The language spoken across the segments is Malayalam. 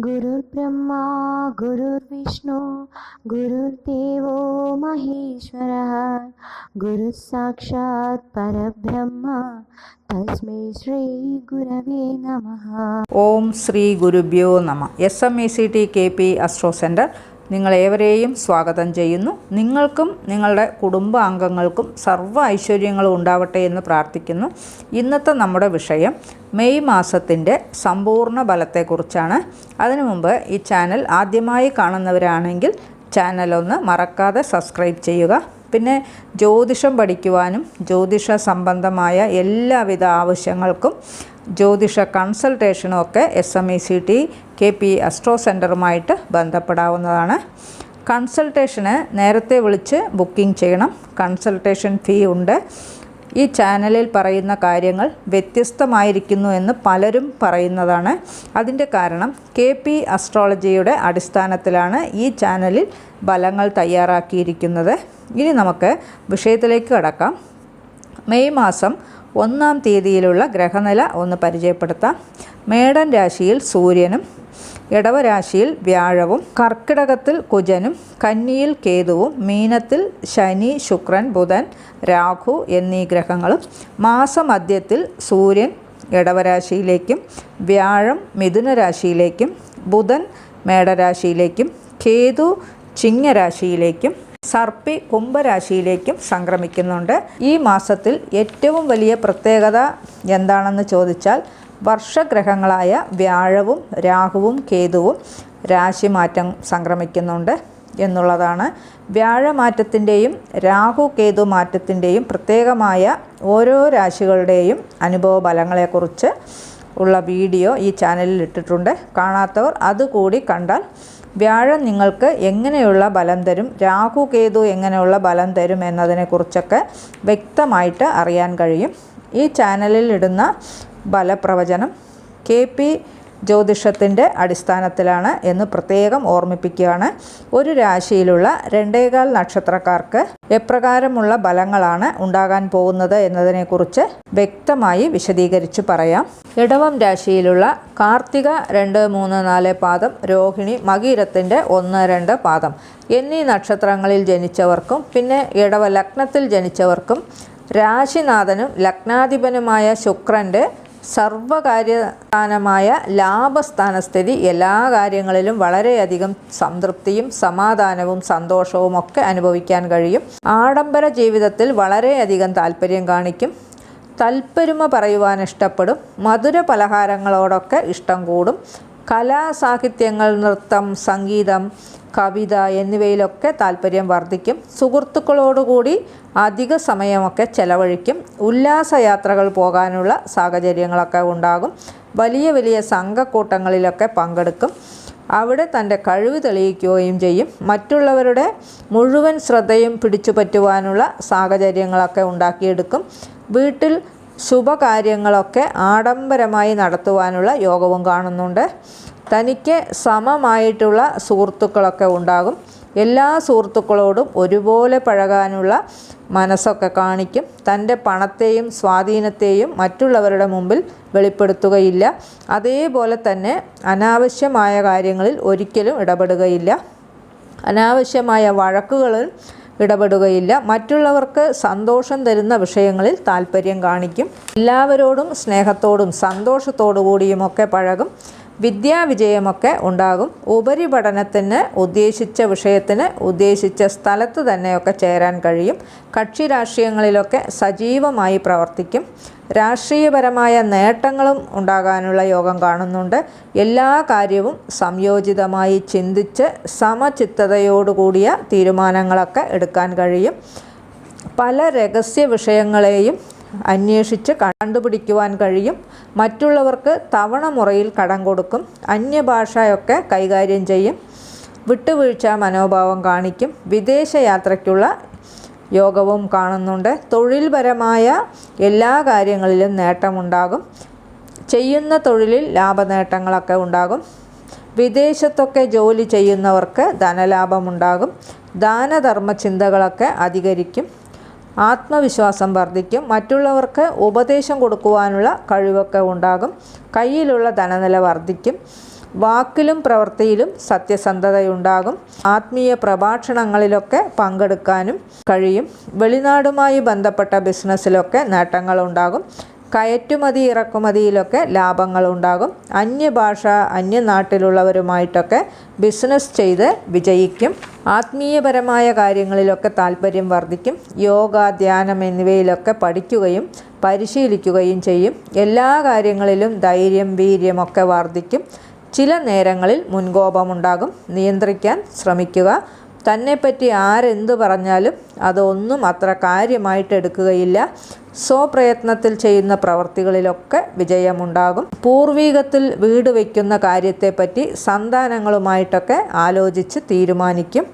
गुरुर्ब्रह्मा गुरुर्विष्णु गुरुर्देवो महेश्वरः गुरुः साक्षात् परब्रह्म तस्मै श्रीगुरवे नमः ഓം ശ്രീ ഗുരുഭ്യോ നമ S M E C T K P astro centre നിങ്ങളേവരെയും സ്വാഗതം ചെയ്യുന്നു. നിങ്ങൾക്കും നിങ്ങളുടെ കുടുംബാംഗങ്ങൾക്കും സർവ ഐശ്വര്യങ്ങളും ഉണ്ടാവട്ടെ എന്ന് പ്രാർത്ഥിക്കുന്നു. ഇന്നത്തെ നമ്മുടെ വിഷയം മെയ് മാസത്തിന്റെ സമ്പൂർണ ബലത്തെക്കുറിച്ചാണ് അതിനു മുമ്പ് ഈ ചാനൽ ആദ്യമായി കാണുന്നവരാണെങ്കിൽ ചാനലൊന്ന് മറക്കാതെ സബ്സ്ക്രൈബ് ചെയ്യുക. പിന്നെ ജ്യോതിഷം പഠിക്കുവാനും ജ്യോതിഷ സംബന്ധമായ എല്ലാവിധ ആവശ്യങ്ങൾക്കും ജ്യോതിഷ കൺസൾട്ടേഷനും ഒക്കെ S M E C T K P astro സെന്ററുമായിട്ട് ബന്ധപ്പെടാവുന്നതാണ്. കൺസൾട്ടേഷന് നേരത്തെ വിളിച്ച് ബുക്കിംഗ് ചെയ്യണം. കൺസൾട്ടേഷൻ ഫീ ഉണ്ട്. ഈ ചാനലിൽ പറയുന്ന കാര്യങ്ങൾ വ്യത്യസ്തമായിരിക്കുന്നു എന്ന് പലരും പറയുന്നതാണ്. അതിന്റെ കാരണം കെ പി അസ്ട്രോളജിയുടെ അടിസ്ഥാനത്തിലാണ് ഈ ചാനലിൽ ഫലങ്ങൾ തയ്യാറാക്കിയിരിക്കുന്നത്. ഇനി നമുക്ക് വിഷയത്തിലേക്ക് കടക്കാം. മെയ് മാസം ഒന്നാം തീയതിയിലുള്ള ഗ്രഹനില ഒന്ന് പരിചയപ്പെടുത്താം. മേടൻ രാശിയിൽ സൂര്യനും ഇടവരാശിയിൽ വ്യാഴവും കർക്കിടകത്തിൽ കുജനും കന്നിയിൽ കേതുവും മീനത്തിൽ ശനി ശുക്രൻ ബുധൻ രാഹു എന്നീ ഗ്രഹങ്ങളും മാസമധ്യത്തിൽ സൂര്യൻ ഇടവരാശിയിലേക്കും വ്യാഴം മിഥുനരാശിയിലേക്കും ബുധൻ മേടരാശിയിലേക്കും കേതു ചിങ്ങരാശിയിലേക്കും സർപ്പി കുംഭരാശിയിലേക്കും സംക്രമിക്കുന്നുണ്ട്. ഈ മാസത്തിൽ ഏറ്റവും വലിയ പ്രത്യേകത എന്താണെന്ന് ചോദിച്ചാൽ വർഷഗ്രഹങ്ങളായ വ്യാഴവും രാഹുവും കേതുവും രാശിമാറ്റം സംക്രമിക്കുന്നുണ്ട് എന്നുള്ളതാണ്. വ്യാഴമാറ്റത്തിന്റെയും രാഹു കേതു മാറ്റത്തിന്റെയും പ്രത്യേകമായ ഓരോ രാശികളുടെയും അനുഭവ ഫലങ്ങളെക്കുറിച്ച് ഉള്ള വീഡിയോ ഈ ചാനലിൽ ഇട്ടിട്ടുണ്ട്. കാണാത്തവർ അതുകൂടി കണ്ടാൽ വ്യാഴം നിങ്ങൾക്ക് എങ്ങനെയുള്ള ബലം തരും? രാഹു കേതു എങ്ങനെയുള്ള ബലം തരും എന്നതിനെക്കുറിച്ചൊക്കെ വ്യക്തമായിട്ട് അറിയാൻ കഴിയും. ഈ ചാനലിൽ ഇടുന്ന ബലപ്രവചനം കെ പി ജ്യോതിഷത്തിന്റെ അടിസ്ഥാനത്തിലാണ് എന്ന് പ്രത്യേകം ഓർമ്മിപ്പിക്കുകയാണ്. ഒരു രാശിയിലുള്ള രണ്ടേകാൽ നക്ഷത്രക്കാർക്ക് എപ്രകാരമുള്ള ബലങ്ങളാണ് ഉണ്ടാകാൻ പോകുന്നത് എന്നതിനെക്കുറിച്ച് വ്യക്തമായി വിശദീകരിച്ച് പറയാം. ഇടവം രാശിയിലുള്ള കാർത്തിക രണ്ട് മൂന്ന് നാല് പാദം രോഹിണി മകീരത്തിന്റെ ഒന്ന് രണ്ട് പാദം. എന്നീ നക്ഷത്രങ്ങളിൽ ജനിച്ചവർക്കും പിന്നെ ഇടവ ലഗ്നത്തിൽ ജനിച്ചവർക്കും രാശിനാഥനും ലഗ്നാധിപനുമായ ശുക്രന്റെ സർവകാര്യസ്ഥാനമായ ലാഭസ്ഥാനസ്ഥിതി എല്ലാ കാര്യങ്ങളിലും വളരെയധികം സംതൃപ്തിയും സമാധാനവും സന്തോഷവും ഒക്കെ അനുഭവിക്കാൻ കഴിയും. ആഡംബര ജീവിതത്തിൽ വളരെയധികം താല്പര്യം കാണിക്കും. തൽപ്പരുമ പറയുവാൻ ഇഷ്ടപ്പെടും. മധുര പലഹാരങ്ങളോടൊക്കെ ഇഷ്ടം കൂടും. കലാ സാഹിത്യങ്ങൾ നൃത്തം സംഗീതം കവിത എന്നിവയിലൊക്കെ താല്പര്യം വർദ്ധിക്കും. സുഹൃത്തുക്കളോടുകൂടി അധിക സമയമൊക്കെ ചെലവഴിക്കും. ഉല്ലാസയാത്രകൾ പോകാനുള്ള സാഹചര്യങ്ങളൊക്കെ ഉണ്ടാകും. വലിയ വലിയ സംഘക്കൂട്ടങ്ങളിലൊക്കെ പങ്കെടുക്കും. അവിടെ തന്റെ കഴിവ് തെളിയിക്കുകയും ചെയ്യും. മറ്റുള്ളവരുടെ മുഴുവൻ ശ്രദ്ധയും പിടിച്ചു പറ്റുവാനുള്ള സാഹചര്യങ്ങളൊക്കെ ഉണ്ടാക്കിയെടുക്കും. വീട്ടിൽ ശുഭകാര്യങ്ങളൊക്കെ ആഡംബരമായി നടത്തുവാനുള്ള യോഗവും കാണുന്നുണ്ട്. തനിക്ക് സമമായിട്ടുള്ള സുഹൃത്തുക്കളൊക്കെ ഉണ്ടാകും. എല്ലാ സുഹൃത്തുക്കളോടും ഒരുപോലെ പഴകാനുള്ള മനസ്സൊക്കെ കാണിക്കും. തന്റെ പണത്തെയും സ്വാധീനത്തെയും മറ്റുള്ളവരുടെ മുമ്പിൽ വെളിപ്പെടുത്തുകയില്ല. അതേപോലെ തന്നെ അനാവശ്യമായ കാര്യങ്ങളിൽ ഒരിക്കലും ഇടപെടുകയില്ല. അനാവശ്യമായ വഴക്കുകളിൽ ഇടപെടുകയില്ല. മറ്റുള്ളവർക്ക് സന്തോഷം തരുന്ന വിഷയങ്ങളിൽ താല്പര്യം കാണിക്കും. എല്ലാവരോടും സ്നേഹത്തോടും സന്തോഷത്തോടു കൂടിയുമൊക്കെ പഴകും. വിദ്യാവിജയമൊക്കെ ഉണ്ടാകും. ഉപരിപഠനത്തിന് ഉദ്ദേശിച്ച വിഷയത്തിന് ഉദ്ദേശിച്ച സ്ഥലത്ത് തന്നെയൊക്കെ ചേരാൻ കഴിയും. കക്ഷി രാഷ്ട്രീയങ്ങളിലൊക്കെ സജീവമായി പ്രവർത്തിക്കും. രാഷ്ട്രീയപരമായ നേട്ടങ്ങളും ഉണ്ടാകാനുള്ള യോഗം കാണുന്നുണ്ട്. എല്ലാ കാര്യവും സംയോജിതമായി ചിന്തിച്ച് സമചിത്തതയോടുകൂടിയ തീരുമാനങ്ങളൊക്കെ എടുക്കാൻ കഴിയും. പല രഹസ്യ വിഷയങ്ങളെയും അന്വേഷിച്ച് കണ്ടുപിടിക്കുവാൻ കഴിയും. മറ്റുള്ളവർക്ക് തവണ മുറയിൽ കടം കൊടുക്കും. അന്യഭാഷയൊക്കെ കൈകാര്യം ചെയ്യും. വിട്ടുവീഴ്ച മനോഭാവം കാണിക്കും. വിദേശയാത്രയ്ക്കുള്ള യോഗവും കാണുന്നുണ്ട്. തൊഴിൽപരമായ എല്ലാ കാര്യങ്ങളിലും നേട്ടമുണ്ടാകും. ചെയ്യുന്ന തൊഴിലിൽ ലാഭനേട്ടങ്ങളൊക്കെ ഉണ്ടാകും. വിദേശത്തൊക്കെ ജോലി ചെയ്യുന്നവർക്ക് ധനലാഭമുണ്ടാകും. ദാനധർമ്മ ചിന്തകളൊക്കെ അധികരിക്കും. ആത്മവിശ്വാസം വർദ്ധിക്കും. മറ്റുള്ളവർക്ക് ഉപദേശം കൊടുക്കുവാനുള്ള കഴിവൊക്കെ ഉണ്ടാകും. കയ്യിലുള്ള ധനനില വർദ്ധിക്കും. വാക്കിലും പ്രവൃത്തിയിലും സത്യസന്ധതയുണ്ടാകും. ആത്മീയ പ്രഭാഷണങ്ങളിലൊക്കെ പങ്കെടുക്കാനും കഴിയും. വെളിനാടുമായി ബന്ധപ്പെട്ട ബിസിനസ്സിലൊക്കെ നേട്ടങ്ങളുണ്ടാകും. കയറ്റുമതി ഇറക്കുമതിയിലൊക്കെ ലാഭങ്ങളുണ്ടാകും. അന്യഭാഷ അന്യനാട്ടിലുള്ളവരുമായിട്ടൊക്കെ ബിസിനസ് ചെയ്ത് വിജയിക്കും. ആത്മീയപരമായ കാര്യങ്ങളിലൊക്കെ താല്പര്യം വർദ്ധിക്കും. യോഗ ധ്യാനം എന്നിവയിലൊക്കെ പഠിക്കുകയും പരിശീലിക്കുകയും ചെയ്യും. എല്ലാ കാര്യങ്ങളിലും ധൈര്യം വീര്യമൊക്കെ വർദ്ധിക്കും. ചില നേരങ്ങളിൽ മുൻകോപമുണ്ടാകും. നിയന്ത്രിക്കാൻ ശ്രമിക്കുക. തന്നെപ്പറ്റി ആരെന്ത് പറഞ്ഞാലും അതൊന്നും അത്ര കാര്യമായിട്ട് എടുക്കുകയില്ല. സ്വപ്രയത്നത്തിൽ ചെയ്യുന്ന പ്രവർത്തികളിലൊക്കെ വിജയമുണ്ടാകും. പൂർവീകത്തിൽ വീട് വയ്ക്കുന്ന കാര്യത്തെപ്പറ്റി സന്താനങ്ങളുമായിട്ടൊക്കെ ആലോചിച്ച് തീരുമാനിക്കും.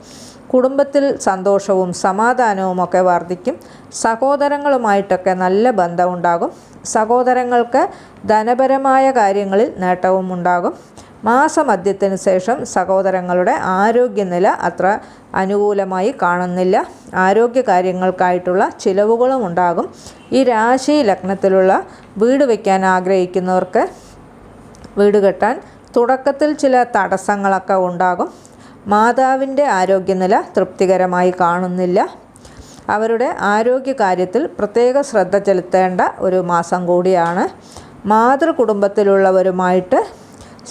കുടുംബത്തിൽ സന്തോഷവും സമാധാനവും ഒക്കെ വർദ്ധിക്കും. സഹോദരങ്ങളുമായിട്ടൊക്കെ നല്ല ബന്ധമുണ്ടാകും. സഹോദരങ്ങൾക്ക് ധനപരമായ കാര്യങ്ങളിൽ നേട്ടവും ഉണ്ടാകും. മാസമധ്യത്തിന് ശേഷം സഹോദരങ്ങളുടെ ആരോഗ്യനില അത്ര അനുകൂലമായി കാണുന്നില്ല. ആരോഗ്യ കാര്യങ്ങൾക്കായിട്ടുള്ള ചിലവുകളും ഉണ്ടാകും. ഈ രാശി ലഗ്നത്തിലുള്ള വീട് വയ്ക്കാൻ ആഗ്രഹിക്കുന്നവർക്ക് വീട് കെട്ടാൻ തുടക്കത്തിൽ ചില തടസ്സങ്ങളൊക്കെ ഉണ്ടാകും. മാതാവിന്റെ ആരോഗ്യനില തൃപ്തികരമായി കാണുന്നില്ല. അവരുടെ ആരോഗ്യ കാര്യത്തിൽ പ്രത്യേക ശ്രദ്ധ ചെലുത്തേണ്ട ഒരു മാസം കൂടിയാണ്. മാതൃകുടുംബത്തിലുള്ളവരുമായിട്ട്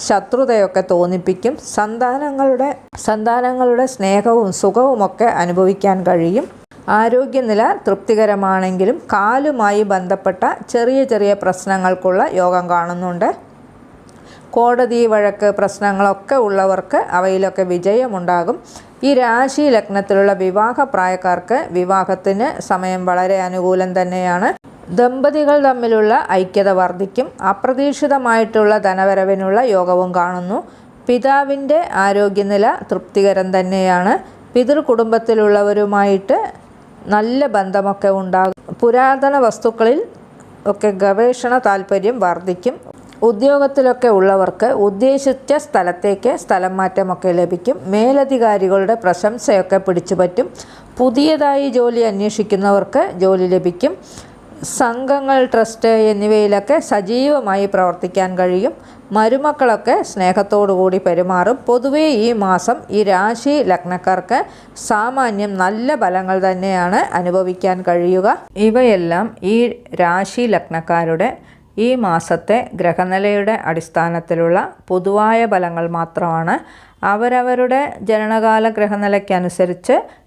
ശത്രുതയൊക്കെ തോന്നിപ്പിക്കും. സന്താനങ്ങളുടെ സന്താനങ്ങളുടെ സ്നേഹവും സുഖവുമൊക്കെ അനുഭവിക്കാൻ കഴിയും. ആരോഗ്യനില തൃപ്തികരമാണെങ്കിലും കാലുമായി ബന്ധപ്പെട്ട ചെറിയ ചെറിയ പ്രശ്നങ്ങൾക്കുള്ള യോഗം കാണുന്നുണ്ട്. കോടതി വഴക്ക് പ്രശ്നങ്ങളൊക്കെ ഉള്ളവർക്ക് അവയിലൊക്കെ വിജയമുണ്ടാകും. ഈ രാശി ലഗ്നത്തിലുള്ള വിവാഹ പ്രായക്കാർക്ക് വിവാഹത്തിന് സമയം വളരെ അനുകൂലം തന്നെയാണ്. ദമ്പതികൾ തമ്മിലുള്ള ഐക്യത വർദ്ധിക്കും അപ്രതീക്ഷിതമായിട്ടുള്ള ധനവരവിനുള്ള യോഗവും കാണുന്നു. പിതാവിന്റെ ആരോഗ്യനില തൃപ്തികരം തന്നെയാണ്. പിതൃ കുടുംബത്തിലുള്ളവരുമായിട്ട് നല്ല ബന്ധമൊക്കെ ഉണ്ടാകും. പുരാതന വസ്തുക്കളിൽ ഒക്കെ ഗവേഷണ താല്പര്യം വർദ്ധിക്കും ഉദ്യോഗത്തിലൊക്കെ ഉള്ളവർക്ക് ഉദ്ദേശിച്ച സ്ഥലത്തേക്ക് സ്ഥലം മാറ്റമൊക്കെ ലഭിക്കും. മേലധികാരികളുടെ പ്രശംസയൊക്കെ പിടിച്ചുപറ്റും. പുതിയതായി ജോലി അന്വേഷിക്കുന്നവർക്ക് ജോലി ലഭിക്കും. സംഘങ്ങൾ ട്രസ്റ്റ് എന്നിവയിലൊക്കെ സജീവമായി പ്രവർത്തിക്കാൻ കഴിയും. മരുമക്കളൊക്കെ സ്നേഹത്തോടുകൂടി പെരുമാറും. പൊതുവേ ഈ മാസം ഈ രാശി ലഗ്നക്കാർക്ക് സാമാന്യം നല്ല ഫലങ്ങൾ തന്നെയാണ് അനുഭവിക്കാൻ കഴിയുക. ഇവയെല്ലാം ഈ രാശി ലഗ്നക്കാരുടെ ഈ മാസത്തെ ഗ്രഹനിലയുടെ അടിസ്ഥാനത്തിലുള്ള പൊതുവായ ഫലങ്ങൾ മാത്രമാണ്. അവരവരുടെ ജനനകാല ഗ്രഹനിലയ്ക്കനുസരിച്ച്